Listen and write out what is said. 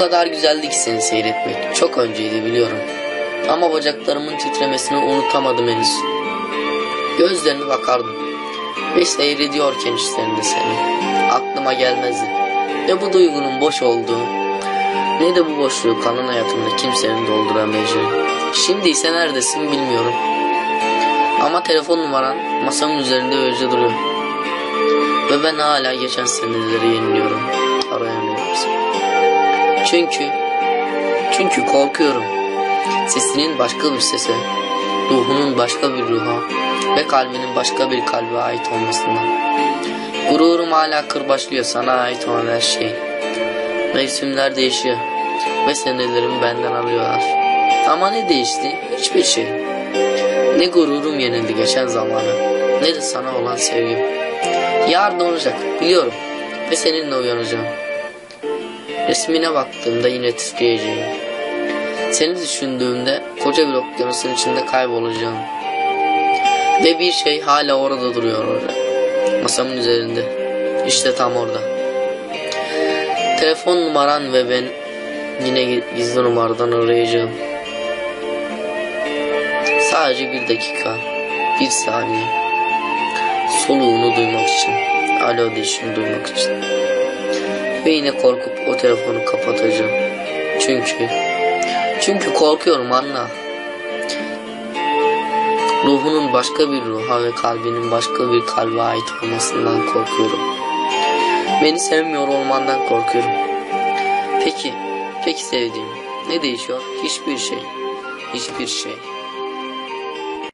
kadar güzeldi ki seni seyretmek. Çok önceydi biliyorum. Ama bacaklarımın titremesini unutamadım henüz. Gözlerine bakardım. Ve seyrediyorken işlerinde seni. Aklıma gelmezdi. Ne bu duygunun boş olduğu, ne de bu boşluğu kalan hayatımda kimsenin dolduramayacağı. Şimdi ise neredesin bilmiyorum. Ama telefon numaran masamın üzerinde öylece duruyor. Ve ben hala geçen seneleri yeniliyorum. Arayamıyorum. Çünkü, çünkü korkuyorum. Sesinin başka bir sese, ruhunun başka bir ruha ve kalbinin başka bir kalbe ait olmasından. Gururum hala kırbaçlıyor sana ait olan her şey. Mevsimler değişiyor ve senelerim benden alıyorlar. Ama ne değişti? Hiçbir şey. Ne gururum yenildi geçen zamanı, ne de sana olan sevgim. Yarın olacak, biliyorum ve seninle uyanacağım. Resmine baktığımda yine titreyeceğim. Seni düşündüğümde koca bir okyanusun içinde kaybolacağım. Ve bir şey hala orada duruyor orada. Masamın üzerinde. İşte tam orada. Telefon numaran ve ben yine gizli numaradan arayacağım. Sadece bir dakika, bir saniye. Soluğunu duymak için, alo dişini duymak için. Ve yine korkup o telefonu kapatacağım. Çünkü, çünkü korkuyorum anla. Ruhunun başka bir ruha ve kalbinin başka bir kalbe ait olmasından korkuyorum. Beni sevmiyor olmandan korkuyorum. Peki, peki sevdiğim ne değişiyor? Hiçbir şey, hiçbir şey.